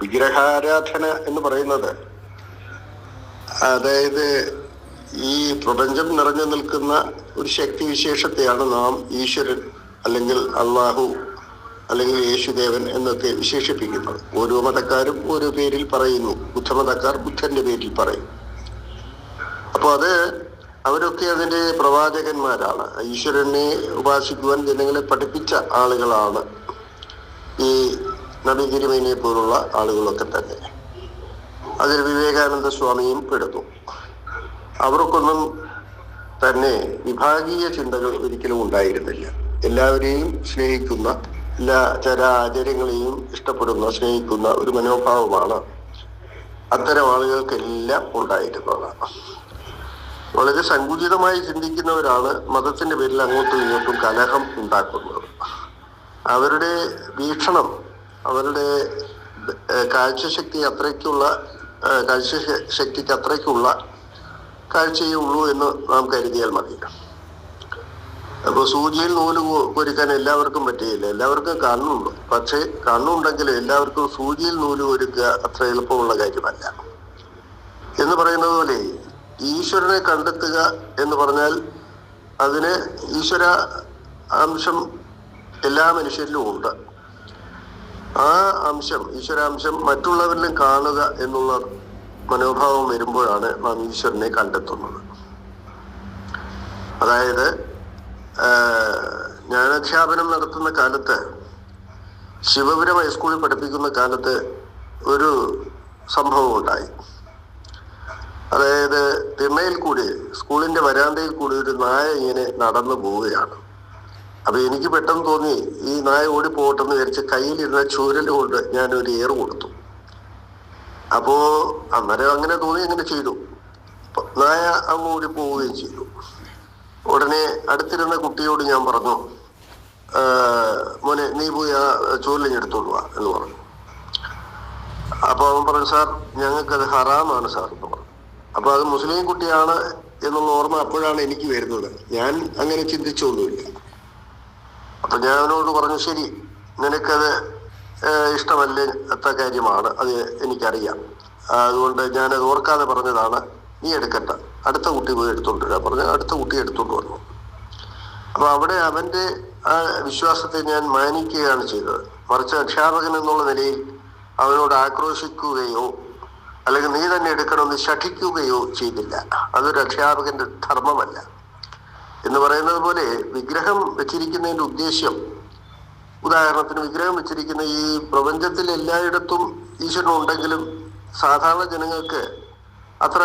വിഗ്രഹാരാധന എന്ന് പറയുന്നത് അതായത് ഈ പ്രപഞ്ചം നിറഞ്ഞു നിൽക്കുന്ന ഒരു ശക്തി വിശേഷത്തെയാണ് നാം ഈശ്വരൻ അല്ലെങ്കിൽ അള്ളാഹു അല്ലെങ്കിൽ യേശുദേവൻ എന്നൊക്കെ വിശേഷിപ്പിക്കുന്നത്. ഓരോ മതക്കാരും ഓരോ പേരിൽ പറയുന്നു. ബുദ്ധമതക്കാർ ബുദ്ധന്റെ പേരിൽ പറയും. അപ്പോൾ അത് അവരൊക്കെ അതിന്റെ പ്രവാചകന്മാരാണ്. ഈശ്വരനെ ഉപാസിക്കുവാൻ ജനങ്ങളെ പഠിപ്പിച്ച ആളുകളാണ് ഈ നബി പോലുള്ള ആളുകളൊക്കെ തന്നെ. അതിൽ വിവേകാനന്ദ സ്വാമിയും പെടുന്നു. അവർക്കൊന്നും തന്നെ വിഭാഗീയ ചിന്തകൾ ഒരിക്കലും ഉണ്ടായിരുന്നില്ല. എല്ലാവരെയും സ്നേഹിക്കുന്ന എല്ലാ ചരാചര്യങ്ങളെയും ഇഷ്ടപ്പെടുന്ന സ്നേഹിക്കുന്ന ഒരു മനോഭാവമാണ് അത്തരം ആളുകൾക്കെല്ലാം ഉണ്ടായിരുന്നത്. വളരെ സങ്കുചിതമായി ചിന്തിക്കുന്നവരാണ് മതത്തിന്റെ പേരിൽ അങ്ങോട്ടും ഇങ്ങോട്ടും കലഹം ഉണ്ടാക്കുന്നത്. അവരുടെ വീക്ഷണം അവരുടെ കാഴ്ചശക്തി അത്രയ്ക്കുള്ള ഏഹ്, കാഴ്ച ശക്തിക്ക് അത്രയ്ക്കുള്ള കാഴ്ചയേ ഉള്ളൂ എന്ന് നാം കരുതിയാൽ മതി. അപ്പോൾ സൂചിയിൽ നൂൽ കൊരുക്കാൻ എല്ലാവർക്കും പറ്റുകയില്ല. എല്ലാവർക്കും കണ്ണുണ്ട്. പക്ഷേ കണ്ണുണ്ടെങ്കിൽ എല്ലാവർക്കും സൂചിയിൽ നൂൽ കൊരുക്കുക അത്ര എളുപ്പമുള്ള കാര്യമല്ല. എന്ന് പറയുന്നത് പോലെ ഈശ്വരനെ കണ്ടെത്തുക എന്ന് പറഞ്ഞാൽ അതിന് ഈശ്വര അംശം എല്ലാ മനുഷ്യരിലും ഉണ്ട്. ആ അംശം ഈശ്വരാംശം മറ്റുള്ളവരിലും കാണുക എന്നുള്ള മനോഭാവം വരുമ്പോഴാണ് നാം ഈശ്വരനെ കണ്ടെത്തുന്നത്. അതായത് ജ്ഞാനാധ്യാപനം നടത്തുന്ന കാലത്ത് ശിവപുരം ഹൈസ്കൂളിൽ പഠിപ്പിക്കുന്ന കാലത്ത് ഒരു സംഭവം ഉണ്ടായി. അതായത് തിണ്ണയിൽ കൂടി സ്കൂളിന്റെ വരാന്തയിൽ കൂടി ഒരു നായ ഇങ്ങനെ നടന്നു പോവുകയാണ്. അപ്പൊ എനിക്ക് പെട്ടെന്ന് തോന്നി ഈ നായ ഓടി പോകട്ടെന്ന് വിചാരിച്ച് കയ്യിലിരുന്ന ചൂരൽ കൊണ്ട് ഞാൻ ഒരു ഏറ് കൊടുത്തു. അപ്പോ അന്നേരം അങ്ങനെ തോന്നി അങ്ങനെ ചെയ്തു. നായ അങ്ങ് ഓടി പോവുകയും ചെയ്തു. ഉടനെ അടുത്തിരുന്ന കുട്ടിയോട് ഞാൻ പറഞ്ഞു "ആ, മോനെ നീ പോയി ആ ചൂരലിങ് എടുത്തോളുക എന്ന് പറഞ്ഞു. അപ്പൊ അവൻ പറഞ്ഞു സാർ ഞങ്ങൾക്കത് ഹറാമാണ് സാർ. അപ്പൊ അത് മുസ്ലിം കുട്ടിയാണ് എന്നുള്ള ഓർമ്മ അപ്പോഴാണ് എനിക്ക് വരുന്നത്. ഞാൻ അങ്ങനെ ചിന്തിച്ചൊന്നുമില്ല. അപ്പൊ ഞാൻ അവനോട് പറഞ്ഞു ശരി നിനക്കത് ഇഷ്ടമല്ല ഇഷ്ടമല്ലാത്ത കാര്യമാണ്. അത് എനിക്കറിയാം. അതുകൊണ്ട് ഞാനത് ഓർക്കാതെ പറഞ്ഞതാണ്. നീ എടുക്കണ്ട അടുത്ത കുട്ടി പോയി എടുത്തോണ്ട് വരാൻ പറഞ്ഞു അടുത്ത കുട്ടി എടുത്തോണ്ട് വന്നു. അപ്പൊ അവിടെ അവന്റെ ആ വിശ്വാസത്തെ ഞാൻ മാനിക്കുകയാണ് ചെയ്തത്. മറിച്ച് അധ്യാപകൻ എന്നുള്ള നിലയിൽ അവനോട് ആക്രോശിക്കുകയോ അല്ലെങ്കിൽ നീ തന്നെ എടുക്കണമെന്ന് ശഠിക്കുകയോ ചെയ്തില്ല. അതൊരു അധ്യാപകന്റെ ധർമ്മമല്ല. എന്ന് പറയുന്നത് പോലെ വിഗ്രഹം വെച്ചിരിക്കുന്നതിന്റെ ഉദ്ദേശ്യം ഉദാഹരണത്തിന് വിഗ്രഹം വെച്ചിരിക്കുന്ന ഈ പ്രപഞ്ചത്തിൽ എല്ലായിടത്തും ഈശ്വരൻ ഉണ്ടെങ്കിലും സാധാരണ ജനങ്ങൾക്ക് അത്ര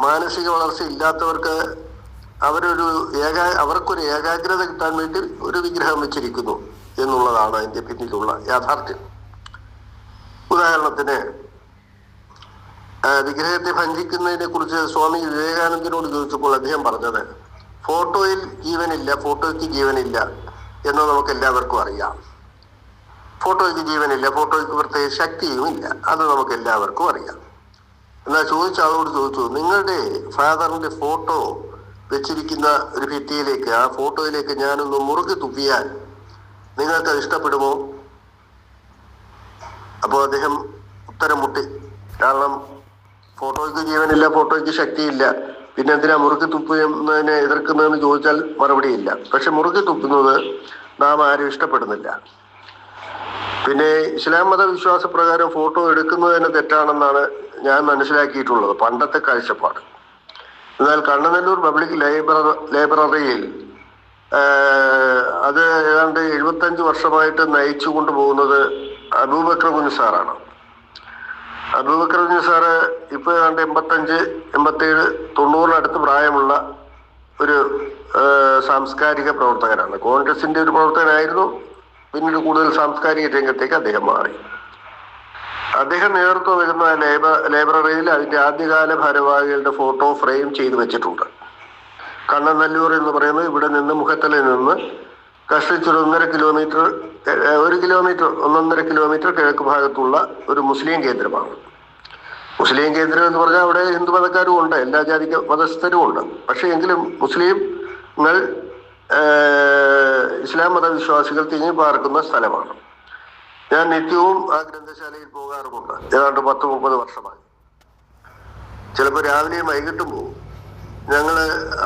മാനസിക വളർച്ച ഇല്ലാത്തവർക്ക് അവരൊരു ഏകാ അവർക്കൊരു ഏകാഗ്രത കിട്ടാൻ വേണ്ടി ഒരു വിഗ്രഹം വെച്ചിരിക്കുന്നു എന്നുള്ളതാണ് അതിന്റെ പിന്നിലുള്ള യാഥാർത്ഥ്യം. ഉദാഹരണത്തിന് വിഗ്രഹത്തെ ഭഞ്ജിക്കുന്നതിനെ കുറിച്ച് സ്വാമി വിവേകാനന്ദനോട് ചോദിച്ചപ്പോൾ അദ്ദേഹം പറഞ്ഞത് ഫോട്ടോയിൽ ജീവനില്ല ഫോട്ടോയ്ക്ക് ജീവനില്ല എന്ന് നമുക്ക് എല്ലാവർക്കും അറിയാം. ഫോട്ടോയ്ക്ക് ജീവനില്ല ഫോട്ടോയ്ക്ക് പ്രത്യേക ശക്തിയും ഇല്ല അത് നമുക്ക് എല്ലാവർക്കും അറിയാം. എന്നാൽ ചോദിച്ച ആളോട് ചോദിച്ചു നിങ്ങളുടെ ഫാദറിന്റെ ഫോട്ടോ വെച്ചിരിക്കുന്ന ഒരു ഭിത്തിയിലേക്ക് ആ ഫോട്ടോയിലേക്ക് ഞാനൊന്ന് മുറുകി തുപ്പിയാൽ നിങ്ങൾക്ക് അത് ഇഷ്ടപ്പെടുമോ? അപ്പോൾ അദ്ദേഹം ഉത്തരം മുട്ടി. കാരണം ഫോട്ടോയ്ക്ക് ജീവനില്ല ഫോട്ടോയ്ക്ക് ശക്തിയില്ല. പിന്നെ എന്തിനാ മുറുക്കി തുപ്പുന്നതിനെ എതിർക്കുന്നതെന്ന് ചോദിച്ചാൽ മറുപടിയില്ല. പക്ഷെ മുറുക്കി തുപ്പുന്നത് നാം ആരും ഇഷ്ടപ്പെടുന്നില്ല. പിന്നെ ഇസ്ലാം മത വിശ്വാസ പ്രകാരം ഫോട്ടോ എടുക്കുന്നത് തന്നെ തെറ്റാണെന്നാണ് ഞാൻ മനസ്സിലാക്കിയിട്ടുള്ളത് പണ്ടത്തെ കാഴ്ചപ്പാട്. എന്നാൽ കണ്ണനല്ലൂർ പബ്ലിക് ലൈബ്രറി ലൈബ്രറിയിൽ അത് ഏതാണ്ട് എഴുപത്തഞ്ച് വർഷമായിട്ട് നയിച്ചു കൊണ്ടുപോകുന്നത് അബൂബക്കർ മുൻസാറാണ് സാറാണ്. അബൂബക്കർ സാറ് ഇപ്പൊ ഏതാണ്ട് എൺപത്തഞ്ച് എൺപത്തേഴ് തൊണ്ണൂറിനടുത്ത് പ്രായമുള്ള ഒരു സാംസ്കാരിക പ്രവർത്തകനാണ്. കോൺഗ്രസിന്റെ ഒരു പ്രവർത്തകനായിരുന്നു. പിന്നീട് കൂടുതൽ സാംസ്കാരിക രംഗത്തേക്ക് അദ്ദേഹം മാറി. അദ്ദേഹം നേതൃത്വം വരുന്ന ലൈബ ലൈബ്രറിയിൽ അതിന്റെ ആദ്യകാല ഭാരവാഹികളുടെ ഫോട്ടോ ഫ്രെയിം ചെയ്തു വെച്ചിട്ടുണ്ട്. കണ്ണനല്ലൂർ എന്ന് പറയുന്നത് ഇവിടെ നിന്ന് മുഖത്തലയിൽ നിന്ന് കഷ്ടിച്ചൊരു ഒന്നര കിലോമീറ്റർ ഒരു കിലോമീറ്റർ ഒന്നൊന്നര കിലോമീറ്റർ കിഴക്ക് ഭാഗത്തുള്ള ഒരു മുസ്ലിം കേന്ദ്രമാണ്. മുസ്ലിം കേന്ദ്രം എന്ന് പറഞ്ഞാൽ അവിടെ ഹിന്ദു മതക്കാരും ഉണ്ട് എല്ലാ ജാതി മതസ്ഥരും ഉണ്ട്. പക്ഷേ എങ്കിലും മുസ്ലിംങ്ങൾ ഇസ്ലാം മതവിശ്വാസികൾ തിങ്ങി പാർക്കുന്ന സ്ഥലമാണ്. ഞാൻ നിത്യവും ആ ഗ്രന്ഥശാലയിൽ പോകാറുമുണ്ട്. ഏതാണ്ട് പത്ത് മുപ്പത് വർഷമായി. ചിലപ്പോൾ രാവിലെയും വൈകിട്ടും പോകും. ഞങ്ങൾ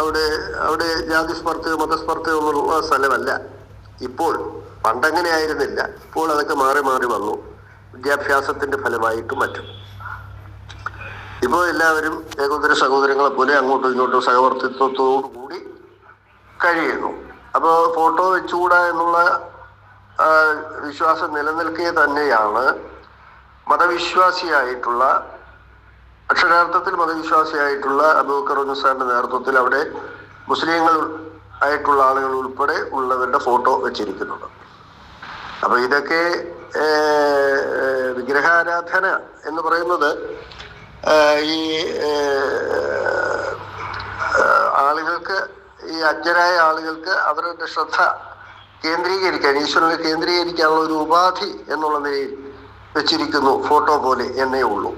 അവിടെ അവിടെ ജാതി സ്പർദ്ധ മതസ്പർദ്ധയോ ഒന്നുള്ള സ്ഥലമല്ല. ഇപ്പോൾ പണ്ടങ്ങനെ ആയിരുന്നില്ല. ഇപ്പോൾ അതൊക്കെ മാറി മാറി വന്നു. വിദ്യാഭ്യാസത്തിന്റെ ഫലമായിട്ടും മറ്റും. ഇപ്പോൾ എല്ലാവരും ഏകോദര സഹോദരങ്ങളെ പോലെ അങ്ങോട്ടും ഇങ്ങോട്ടും സഹവർത്തിത്വത്തോടു കൂടി കഴിയുന്നു. അപ്പോൾ ഫോട്ടോ വെച്ചുകൂടാ എന്നുള്ള വിശ്വാസം നിലനിൽക്കെ തന്നെയാണ് മതവിശ്വാസിയായിട്ടുള്ള അക്ഷരാർത്ഥത്തിൽ മതവിശ്വാസിയായിട്ടുള്ള അബൂക്കർ സാറിന്റെ നേതൃത്വത്തിൽ അവിടെ മുസ്ലിങ്ങൾ ആയിട്ടുള്ള ആളുകൾ ഉൾപ്പെടെ ഉള്ളവരുടെ ഫോട്ടോ വെച്ചിരിക്കുന്നുണ്ട്. അപ്പൊ ഇതൊക്കെ വിഗ്രഹാരാധന എന്ന് പറയുന്നത് ഈ ആളുകൾക്ക് ഈ അജ്ഞരായ ആളുകൾക്ക് അവരുടെ ശ്രദ്ധ കേന്ദ്രീകരിക്കാൻ ഈശ്വരനെ കേന്ദ്രീകരിക്കാനുള്ള ഒരു ഉപാധി എന്നുള്ള നിലയിൽ വെച്ചിരിക്കുന്നു ഫോട്ടോ പോലെ എന്നേ ഉള്ളൂ.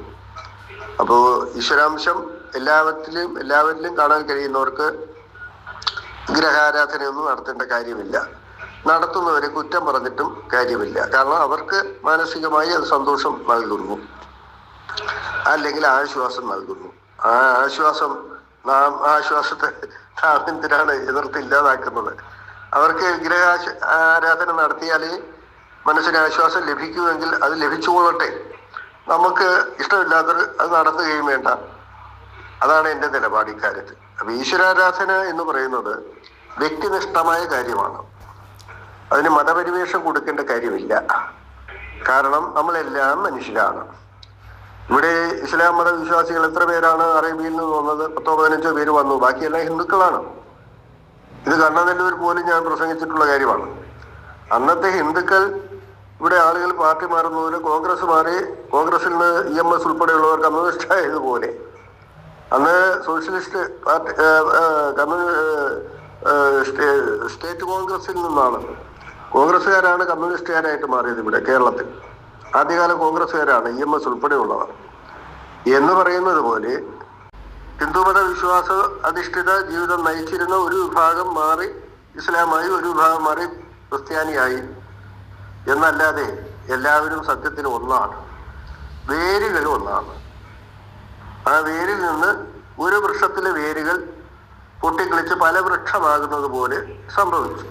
അപ്പോൾ ഈശ്വരാംശം എല്ലാവരിലും എല്ലാവരിലും കാണാൻ കഴിയുന്നവർക്ക് ഗ്രഹാരാധനയൊന്നും നടത്തേണ്ട കാര്യമില്ല. നടത്തുന്നവരെ കുറ്റം പറഞ്ഞിട്ടും കാര്യമില്ല. കാരണം അവർക്ക് മാനസികമായി അത് സന്തോഷം നൽകുന്നു. അല്ലെങ്കിൽ ആശ്വാസം നൽകുന്നു. ആ ആശ്വാസം നാം ആശ്വാസത്തെ നാം എന്തിനാണ് എതിർത്ത് ഇല്ലാതാക്കുന്നത്? അവർക്ക് ഗ്രഹ ആരാധന നടത്തിയാൽ മനസ്സിന് ആശ്വാസം ലഭിക്കുമെങ്കിൽ അത് ലഭിച്ചുകൊള്ളട്ടെ നമുക്ക് ഇഷ്ടമില്ലാത്തത് അത് നടത്തുകയും വേണ്ട. അതാണ് എന്റെ നിലപാട് ഇക്കാര്യത്തിൽ. അപ്പൊ ഈശ്വരാരാധന എന്ന് പറയുന്നത് വ്യക്തിനിഷ്ഠമായ കാര്യമാണ്. അതിന് മതപരിവേഷം കൊടുക്കേണ്ട കാര്യമില്ല. കാരണം നമ്മളെല്ലാം മനുഷ്യരാണ്. ഇവിടെ ഇസ്ലാം മതവിശ്വാസികൾ എത്ര പേരാണ് അറേബ്യയിൽ നിന്ന് വന്നത്? പത്തോ പതിനഞ്ചോ പേര് വന്നു. ബാക്കിയെല്ലാം ഹിന്ദുക്കളാണ്. ഇത് കണ്ണനല്ലൂർ പോലും ഞാൻ പ്രസംഗിച്ചിട്ടുള്ള കാര്യമാണ്. അന്നത്തെ ഹിന്ദുക്കൾ ഇവിടെ ആളുകൾ പാർട്ടി മാറുന്നതിന് കോൺഗ്രസ് മാറി കോൺഗ്രസിൽ നിന്ന് ഇ എം എസ് ഉൾപ്പെടെയുള്ളവർ കമ്മ്യൂണിസ്റ്റ് ആയതുപോലെ അന്ന് സോഷ്യലിസ്റ്റ് പാർട്ടി കമ്മ്യൂണി സ്റ്റേറ്റ് കോൺഗ്രസിൽ നിന്നാണ്. കോൺഗ്രസ്സുകാരാണ് കമ്മ്യൂണിസ്റ്റുകാരായിട്ട് മാറിയത് ഇവിടെ കേരളത്തിൽ. ആദ്യകാല കോൺഗ്രസ്സുകാരാണ് ഇ എം എസ് ഉൾപ്പെടെയുള്ളവർ. എന്ന് പറയുന്നത് പോലെ ഹിന്ദുമത വിശ്വാസ അധിഷ്ഠിത ജീവിതം നയിച്ചിരുന്ന ഒരു വിഭാഗം മാറി ഇസ്ലാമായി ഒരു വിഭാഗം മാറി ക്രിസ്ത്യാനിയായി. എന്നല്ലാതെ എല്ലാവരും സത്യത്തിൽ ഒന്നാണ്. വേരുകൾ ഒന്നാണ്. ആ വേരിൽ നിന്ന് ഒരു വൃക്ഷത്തിലെ വേരുകൾ പൊട്ടിക്കളിച്ച് പല വൃക്ഷമാകുന്നത് പോലെ സംഭവിച്ചു.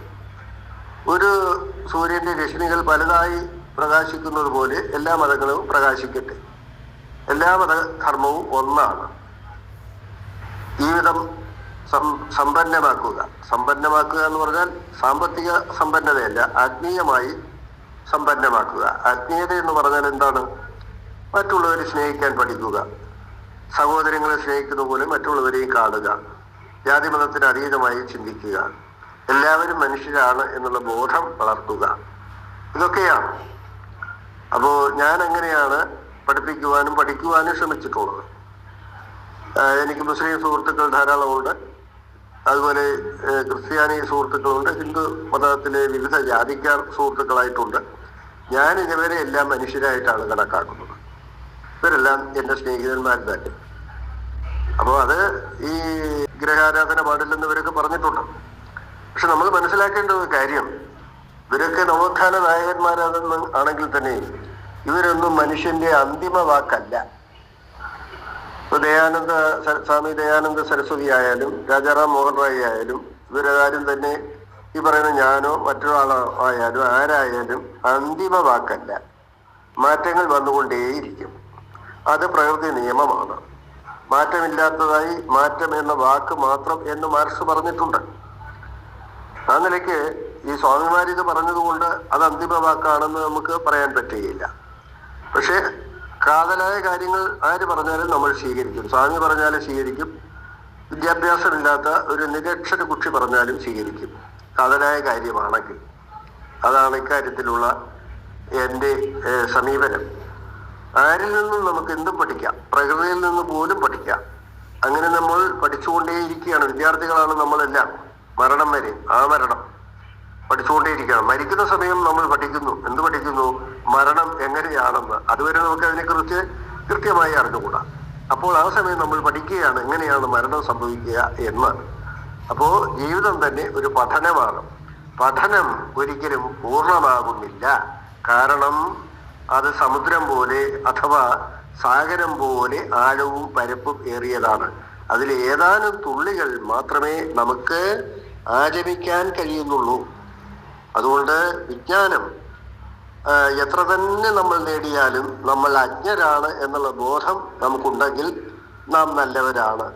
ഒരു സൂര്യന്റെ രശ്മികൾ പലതായി പ്രകാശിക്കുന്നത് പോലെ എല്ലാ മതങ്ങളും പ്രകാശിക്കട്ടെ. എല്ലാ മതധർമ്മവും ഒന്നാണ്. ജീവിതം സമ്പന്നമാക്കുക. സമ്പന്നമാക്കുക എന്ന് പറഞ്ഞാൽ സാമ്പത്തിക സമ്പന്നതയല്ല ആത്മീയമായി സമ്പന്നമാക്കുക. ആത്മീയത എന്ന് പറഞ്ഞാൽ എന്താണ്? മറ്റുള്ളവരെ സ്നേഹിക്കാൻ പഠിക്കുക. സഹോദരങ്ങളെ സ്നേഹിക്കുന്ന പോലെ മറ്റുള്ളവരെയും കാണുക. ജാതി മതത്തിന് അതീതമായി ചിന്തിക്കുക. എല്ലാവരും മനുഷ്യരാണ് എന്നുള്ള ബോധം വളർത്തുക. ഇതൊക്കെയാണ്. അപ്പോ ഞാൻ എങ്ങനെയാണ് പഠിപ്പിക്കുവാനും പഠിക്കുവാനും ശ്രമിച്ചിട്ടുള്ളത്. എനിക്ക് മുസ്ലിം സുഹൃത്തുക്കൾ ധാരാളമുണ്ട്. അതുപോലെ ക്രിസ്ത്യാനി സുഹൃത്തുക്കളുണ്ട്. ഹിന്ദു മതത്തിലെ വിവിധ ജാതിക്കാർ സുഹൃത്തുക്കളായിട്ടുണ്ട്. ഞാൻ ഇതുവരെ എല്ലാം മനുഷ്യരായിട്ടാണ് കണക്കാക്കുന്നത്. ഇവരെല്ലാം എന്റെ സ്നേഹിതന്മാർ തന്നെ അപ്പോൾ അത് ഈ ഗ്രഹാരാധന പാടില്ലെന്ന് ഇവരൊക്കെ പറഞ്ഞിട്ടുണ്ട്. പക്ഷെ നമ്മൾ മനസ്സിലാക്കേണ്ട ഒരു കാര്യം ഇവരൊക്കെ നവോത്ഥാന നായകന്മാരാണെന്ന് ആണെങ്കിൽ തന്നെ ഇവരൊന്നും മനുഷ്യന്റെ അന്തിമ വാക്കല്ല. ഇപ്പൊ ദയാനന്ദ സ്വാമി ദയാനന്ദ സരസ്വതി ആയാലും രാജാറാം മോഹൻ റായി ആയാലും ഇവരാരും തന്നെ ഈ പറയുന്ന ഞാനോ മറ്റൊരാളോ ആയാലും ആരായാലും അന്തിമ വാക്കല്ല മാറ്റങ്ങൾ വന്നുകൊണ്ടേയിരിക്കും. അത് പ്രകൃതി നിയമമാണ്. മാറ്റമില്ലാത്തതായി മാറ്റം എന്ന വാക്ക് മാത്രം എന്ന് മാർക്സ് പറഞ്ഞിട്ടുണ്ട്. ആ നിലയ്ക്ക് ഈ സ്വാമിമാരിത് പറഞ്ഞതുകൊണ്ട് അത് അന്തിമ വാക്കാണെന്ന് നമുക്ക് പറയാൻ പറ്റുകയില്ല. പക്ഷേ കാതലായ കാര്യങ്ങൾ ആര് പറഞ്ഞാലും നമ്മൾ സ്വീകരിക്കും. സ്വാമി പറഞ്ഞാലും സ്വീകരിക്കും. വിദ്യാഭ്യാസമില്ലാത്ത ഒരു നിരക്ഷര കുക്ഷി പറഞ്ഞാലും സ്വീകരിക്കും. കാതലായ കാര്യമാണെങ്കിൽ അതാണ് ഇക്കാര്യത്തിലുള്ള എന്റെ സമീപനം. ആരിൽ നിന്നും നമുക്ക് എന്തും പഠിക്കാം? പ്രകൃതിയിൽ നിന്ന് പോലും പഠിക്കാം. അങ്ങനെ നമ്മൾ പഠിച്ചുകൊണ്ടേയിരിക്കുകയാണ്. വിദ്യാർത്ഥികളാണ് നമ്മളെല്ലാം. മരണം വരെ ആ മരണം പഠിച്ചുകൊണ്ടേയിരിക്കണം മരിക്കുന്ന സമയം നമ്മൾ പഠിക്കുന്നു. എന്ത് പഠിക്കുന്നു? മരണം എങ്ങനെയാണെന്ന്. അതുവരെ നമുക്ക് അതിനെക്കുറിച്ച് കൃത്യമായി അറിഞ്ഞുകൂടാ. അപ്പോൾ ആ സമയം നമ്മൾ പഠിക്കുകയാണ് എങ്ങനെയാണ് മരണം സംഭവിക്കുക എന്ന്. അപ്പോ ജീവിതം തന്നെ ഒരു പഠനമാണ്. പഠനം ഒരിക്കലും പൂർണമാകുന്നില്ല. കാരണം അത് സമുദ്രം പോലെ അഥവാ സാഗരം പോലെ ആഴവും പരപ്പും ഏറിയതാണ്. അതിൽ ഏതാനും തുള്ളികൾ മാത്രമേ നമുക്ക് ആചരിക്കാൻ കഴിയുന്നുള്ളൂ. അതുകൊണ്ട് വിജ്ഞാനം എത്ര തന്നെ നമ്മൾ നേടിയാലും നമ്മൾ അജ്ഞരാണ് എന്നുള്ള ബോധം നമുക്കുണ്ടെങ്കിൽ നാം നല്ലവരാണ്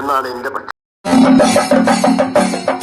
എന്നാണ് എന്റെ പക്ഷം フフフフ。